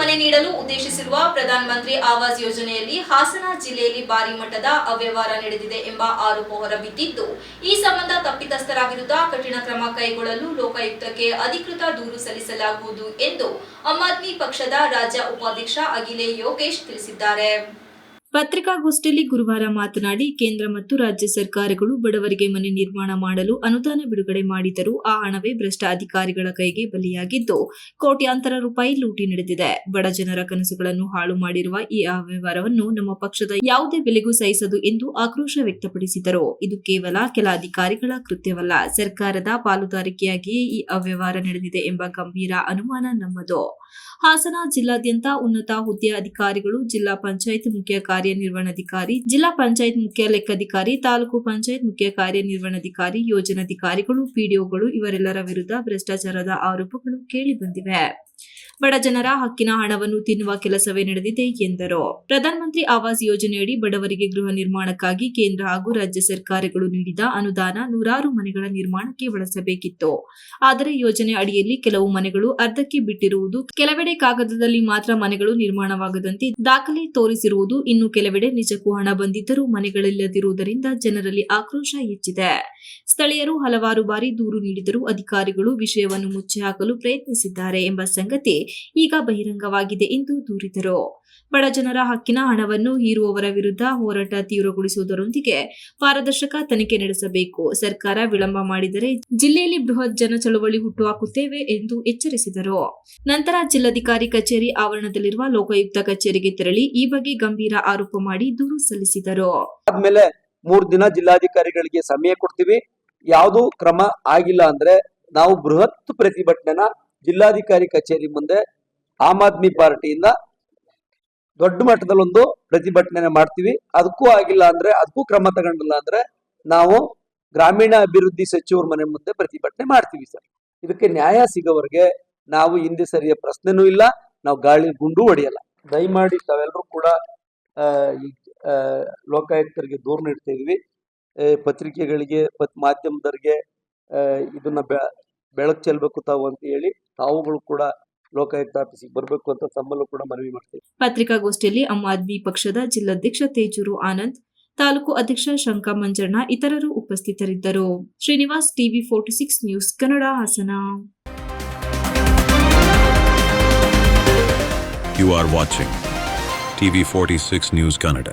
ಮನೆ ನೀಡಲು ಉದ್ದೇಶಿಸಿರುವ ಪ್ರಧಾನ ಮಂತ್ರಿ ಆವಾಸ್ ಯೋಜನೆಯಲ್ಲಿ ಹಾಸನ ಜಿಲ್ಲೆಯಲ್ಲಿ ಭಾರಿ ಮಟ್ಟದ ಅವ್ಯವಹಾರ ನಡೆದಿದೆ ಎಂಬ ಆರೋಪ ಹೊರಬಿದ್ದಿದ್ದು, ಈ ಸಂಬಂಧ ತಪ್ಪಿತಸ್ಥರ ವಿರುದ್ಧ ಕಠಿಣ ಕ್ರಮ ಕೈಗೊಳ್ಳಲು ಲೋಕಾಯುಕ್ತಕ್ಕೆ ಅಧಿಕೃತ ದೂರು ಸಲ್ಲಿಸಲಾಗುವುದು ಎಂದು ಆಮ್ ಆದ್ಮಿ ಪಕ್ಷದ ರಾಜ್ಯ ಉಪಾಧ್ಯಕ್ಷ ಅಖಿಲೇ ಯೋಗೇಶ್ ತಿಳಿಸಿದ್ದಾರೆ. ಪತ್ರಿಕಾಗೋಷ್ಠಿಯಲ್ಲಿ ಗುರುವಾರ ಮಾತನಾಡಿ, ಕೇಂದ್ರ ಮತ್ತು ರಾಜ್ಯ ಸರ್ಕಾರಗಳು ಬಡವರಿಗೆ ಮನೆ ನಿರ್ಮಾಣ ಮಾಡಲು ಅನುದಾನ ಬಿಡುಗಡೆ ಮಾಡಿದರೂ ಆ ಹಣವೇ ಭ್ರಷ್ಟ ಅಧಿಕಾರಿಗಳ ಕೈಗೆ ಬಲಿಯಾಗಿದ್ದು, ಕೋಟ್ಯಾಂತರ ರೂಪಾಯಿ ಲೂಟಿ ನಡೆದಿದೆ. ಬಡ ಜನರ ಕನಸುಗಳನ್ನು ಹಾಳು ಮಾಡಿರುವ ಈ ಅವ್ಯವಹಾರವನ್ನು ನಮ್ಮ ಪಕ್ಷದ ಯಾವುದೇ ಬೆಲೆಗೂ ಸಹಿಸದು ಎಂದು ಆಕ್ರೋಶ ವ್ಯಕ್ತಪಡಿಸಿದರು. ಇದು ಕೇವಲ ಕೆಲ ಅಧಿಕಾರಿಗಳ ಕೃತ್ಯವಲ್ಲ, ಸರ್ಕಾರದ ಪಾಲುದಾರಿಕೆಯಾಗಿಯೇ ಈ ಅವ್ಯವಹಾರ ನಡೆದಿದೆ ಎಂಬ ಗಂಭೀರ ಅನುಮಾನ ನಮ್ಮದು. ಹಾಸನ ಜಿಲ್ಲಾದ್ಯಂತ ಉನ್ನತ ಹುದ್ದೆಯ ಅಧಿಕಾರಿಗಳು, ಜಿಲ್ಲಾ ಪಂಚಾಯತ್ ಮುಖ್ಯ ಕಾರ್ಯನಿರ್ವಹಣಾಧಿಕಾರಿ, ಜಿಲ್ಲಾ ಪಂಚಾಯತ್ ಮುಖ್ಯ ಲೆಕ್ಕಾಧಿಕಾರಿ, ತಾಲೂಕು ಪಂಚಾಯತ್ ಮುಖ್ಯ ಕಾರ್ಯನಿರ್ವಹಣಾಧಿಕಾರಿ, ಯೋಜನಾಧಿಕಾರಿಗಳು, ಪಿಡಿಒಗಳು ಇವರೆಲ್ಲರ ವಿರುದ್ಧ ಭ್ರಷ್ಟಾಚಾರದ ಆರೋಪಗಳು ಕೇಳಿಬಂದಿವೆ ಬಡ ಜನರ ಹಕ್ಕಿನ ಹಣವನ್ನು ತಿನ್ನುವ ಕೆಲಸವೇ ನಡೆದಿದೆ ಎಂದರು. ಪ್ರಧಾನಮಂತ್ರಿ ಆವಾಸ್ ಯೋಜನೆಯಡಿ ಬಡವರಿಗೆ ಗೃಹ ನಿರ್ಮಾಣಕ್ಕಾಗಿ ಕೇಂದ್ರ ಹಾಗೂ ರಾಜ್ಯ ಸರ್ಕಾರಗಳು ನೀಡಿದ ಅನುದಾನ ನೂರಾರು ಮನೆಗಳ ನಿರ್ಮಾಣಕ್ಕೆ ಬಳಸಬೇಕಿತ್ತು. ಆದರೆ ಯೋಜನೆ ಅಡಿಯಲ್ಲಿ ಕೆಲವು ಮನೆಗಳು ಅರ್ಧಕ್ಕೆ ಬಿಟ್ಟಿರುವುದು, ಕೆಲವೆಡೆ ಕಾಗದದಲ್ಲಿ ಮಾತ್ರ ಮನೆಗಳು ನಿರ್ಮಾಣವಾಗದಂತೆ ದಾಖಲೆ ತೋರಿಸಿರುವುದು, ಇನ್ನು ಕೆಲವೆಡೆ ನಿಜಕ್ಕೂ ಹಣ ಬಂದಿದ್ದರೂ ಮನೆಗಳಿಲ್ಲದಿರುವುದರಿಂದ ಜನರಲ್ಲಿ ಆಕ್ರೋಶ ಹೆಚ್ಚಿದೆ. ಸ್ಥಳೀಯರು ಹಲವಾರು ಬಾರಿ ದೂರು ನೀಡಿದರೂ ಅಧಿಕಾರಿಗಳು ವಿಷಯವನ್ನು ಮುಚ್ಚಿಹಾಕಲು ಪ್ರಯತ್ನಿಸಿದ್ದಾರೆ ಎಂಬ ಸಂಗತಿ ಈಗ ಬಹಿರಂಗವಾಗಿದೆ ಎಂದು ದೂರಿದರು. ಬಡ ಜನರ ಹಕ್ಕಿನ ಹಣವನ್ನು ಹೀರುವವರ ವಿರುದ್ಧ ಹೋರಾಟ ತೀವ್ರಗೊಳಿಸುವುದರೊಂದಿಗೆ ಪಾರದರ್ಶಕ ತನಿಖೆ ನಡೆಸಬೇಕು. ಸರ್ಕಾರ ವಿಳಂಬ ಮಾಡಿದರೆ ಜಿಲ್ಲೆಯಲ್ಲಿ ಬೃಹತ್ ಜನ ಚಳವಳಿ ಹುಟ್ಟುಹಾಕುತ್ತೇವೆ ಎಂದು ಎಚ್ಚರಿಸಿದರು. ನಂತರ ಜಿಲ್ಲಾಧಿಕಾರಿ ಕಚೇರಿ ಆವರಣದಲ್ಲಿರುವ ಲೋಕಾಯುಕ್ತ ಕಚೇರಿಗೆ ತೆರಳಿ ಈ ಬಗ್ಗೆ ಗಂಭೀರ ಆರೋಪ ಮಾಡಿ ದೂರು ಸಲ್ಲಿಸಿದರು. ಆದ್ಮೇಲೆ ಮೂರ್ ದಿನ ಜಿಲ್ಲಾಧಿಕಾರಿಗಳಿಗೆ ಸಮಯ ಕೊಡ್ತೀವಿ. ಯಾವುದು ಕ್ರಮ ಆಗಿಲ್ಲ ಅಂದ್ರೆ ನಾವು ಬೃಹತ್ ಪ್ರತಿಭಟನೆನ ಜಿಲ್ಲಾಧಿಕಾರಿ ಕಚೇರಿ ಮುಂದೆ ಆಮ್ ಆದ್ಮಿ ಪಾರ್ಟಿಯಿಂದ ದೊಡ್ಡ ಮಟ್ಟದಲ್ಲಿ ಒಂದು ಪ್ರತಿಭಟನೆ ಮಾಡ್ತೀವಿ. ಅದಕ್ಕೂ ಆಗಿಲ್ಲ ಅಂದ್ರೆ, ಅದಕ್ಕೂ ಕ್ರಮ ತಗೊಂಡಿಲ್ಲ ಅಂದ್ರೆ ನಾವು ಗ್ರಾಮೀಣ ಅಭಿವೃದ್ಧಿ ಸಚಿವರ ಮನೆ ಮುಂದೆ ಪ್ರತಿಭಟನೆ ಮಾಡ್ತೀವಿ ಸರ್. ಇದಕ್ಕೆ ನ್ಯಾಯ ಸಿಗೋವರೆಗೆ ನಾವು ಹಿಂದೆ ಸರಿಯ ಪ್ರಶ್ನೆನೂ ಇಲ್ಲ, ನಾವು ಗಾಳಿ ಗುಂಡು ಹೊಡೆಯಲ್ಲ. ದಯಮಾಡಿ ತಾವೆಲ್ಲರೂ ಕೂಡ ಲೋಕಾಯುಕ್ತರಿಗೆ ದೂರು ನೀಡ್ತಾ ಇದೀವಿ. ಪತ್ರಿಕೆಗಳಿಗೆ ಪತ್ ಇದನ್ನ ಬೆಳಕು ಚೆಲ್ಬೇಕು ತಾವು ಅಂತ ಹೇಳಿ ತಾವುಗಳು ಕೂಡ ಲೋಕಾಯುಕ್ತ ಆಫೀಸಿಗೆ ಬರಬೇಕು ಅಂತ ತಮ್ಮಲ್ಲೂ ಕೂಡ ಮನವಿ ಮಾಡ್ತೀವಿ. ಪತ್ರಿಕಾಗೋಷ್ಠಿಯಲ್ಲಿ ಆಮ್ ಆದ್ಮಿ ಪಕ್ಷದ ಜಿಲ್ಲಾಧ್ಯಕ್ಷ ತೇಜೂರು ಆನಂದ್ ತಾಲೂಕು ಅಧ್ಯಕ್ಷ ಶಂಕ ಮಂಜಣ್ಣ ಇತರರು ಉಪಸ್ಥಿತರಿದ್ದರು. Srinivas TV forty six news Kannada Hassan. You are watching TV46 News Canada.